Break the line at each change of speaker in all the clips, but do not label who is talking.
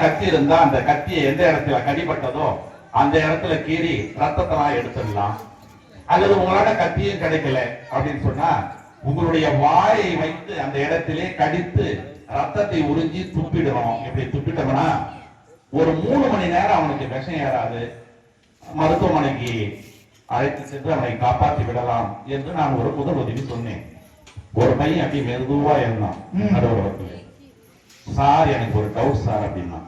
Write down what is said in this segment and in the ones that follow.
கத்தி இருந்தா அந்த கத்தியை எந்த இடத்துல கடிபட்டதோ அந்த இடத்துல கீறி ரத்தத்தெல்லாம் எடுத்துடலாம். அல்லது உங்களால கத்தியும் கிடைக்கல அப்படின்னு சொன்னா உங்களுடைய வாயை வைத்து அந்த இடத்திலே கடித்து ரத்தத்தை உறிஞ்சி துப்பிடணும். இப்படி துப்பிட்டோம்னா ஒரு மூணு மணி நேரம் அவனுக்கு விஷம் ஏறாது. மருத்துவமனைக்கு அழைத்து சென்று அவனை காப்பாற்றி விடலாம் என்று நான் ஒரு முதல் உதவி சொன்னேன். ஒரு பையன் அப்படி மெதுவா இருந்தான்
ம்.
சார் எனக்கு ஒரு டவுட் சார் அப்படின்னா.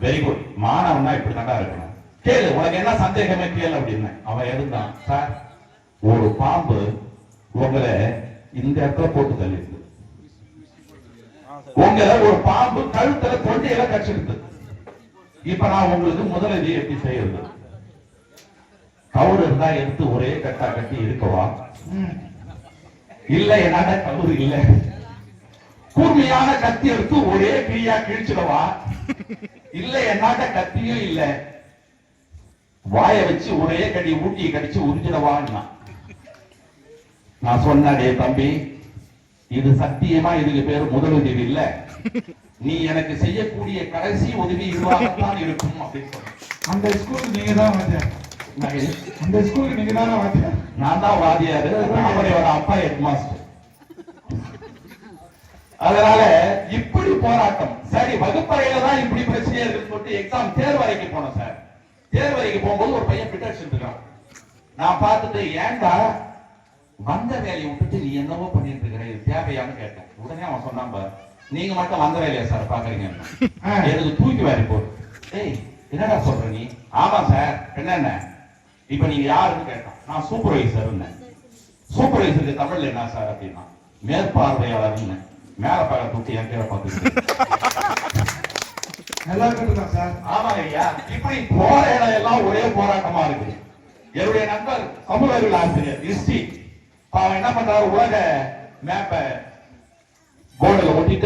வெரி குட் மாணவன்னா இப்படி தாண்டா இருக்கணும். கேளு உனக்கு என்ன சந்தேகமே கேளு அப்படின்னு அவன் எழுந்தான் சார் ஒரு பாம்பு உங்களை இந்த இடத்துல போட்டு தள்ளிருக்கு உங்களை ஒரு பாம்பு கழுத்துல கொண்டையில கச்சிருக்கு இப்ப நான் உங்களுக்கு முதலுதவி எப்படி செய்யறது? கவுரு இருந்தா எடுத்து ஒரே கட்டா கட்டி இருக்கவா. இல்ல என்னால கவுரு இல்ல. கூர்மையான கத்தி எடுத்து ஒரே கிரியா கிழிச்சிடவா? இல்ல என்னாட்ட கத்தியும் இல்ல. வாய வச்சு ஒரே கடி ஊட்டி கடிச்சு உறிஞ்சிடவான்னா. நான் சொன்னடே தம்பி இது சத்தியமா இதுக்கு பேர் முதலுதவி இல்ல. நீ எனக்கு செய்யக்கூடிய கடைசி உதவி இதுவாகத்தான் இருக்கும் அப்படின்னு சொன்னேன்.
அந்த ஸ்கூலுக்கு நீங்க தான் வாத்தியார் அந்த ஸ்கூலுக்கு நீங்க தானே வாத்தியார்
நான் தான் வாதியாரு அவரையோட அப்பா ஹெட் மாஸ்டர் அதனால இப்படி போராட்டம் சரி வகுப்பறையில தான் இப்படி பிரச்சனை இருக்குன்னு சொல்லிட்டு எக்ஸாம் தேர்வறைக்கு போனோம் சார். தேர்வறைக்கு போகும்போது ஒரு பையன் பிட் அடிச்சுட்டு இருக்கான். நான் பார்த்துட்டு ஏன்டா வந்த வேலையை விட்டுட்டு நீ என்னவோ பண்ணிட்டு இருக்கிற இது தேவையான்னு கேட்டேன். உடனே அவன் சொன்னான் பாரு நீங்க மட்டும் வந்த வேலையா சார் பாக்குறீங்க. எனக்கு தூக்கி வாரி போட்டு ஏய் என்னடா சொல்ற நீ? ஆமா சார் என்னென்ன இப்ப நீங்க யாருன்னு கேட்டான். நான் சூப்பர்வைசர் சூப்பர்வைசருக்கு தமிழ்ல என்ன சார்? அப்படின்னா மேற்பார்வையாளர்னு. மேல பழ தூக்கி என் பார்த்து
நல்லா இருக்கட்டும் சார்.
ஆமாங்க ஐயா. இப்படி போற இடம் எல்லாம் ஒரே போராட்டமா இருக்கு. என்னுடைய நண்பர் சமூக அறிவியல் ஆசிரியர் ஹிஸ்டரி அவன் என்ன பண்றாரு? உலக மேப்ப போர்டுல ஒட்டிட்டு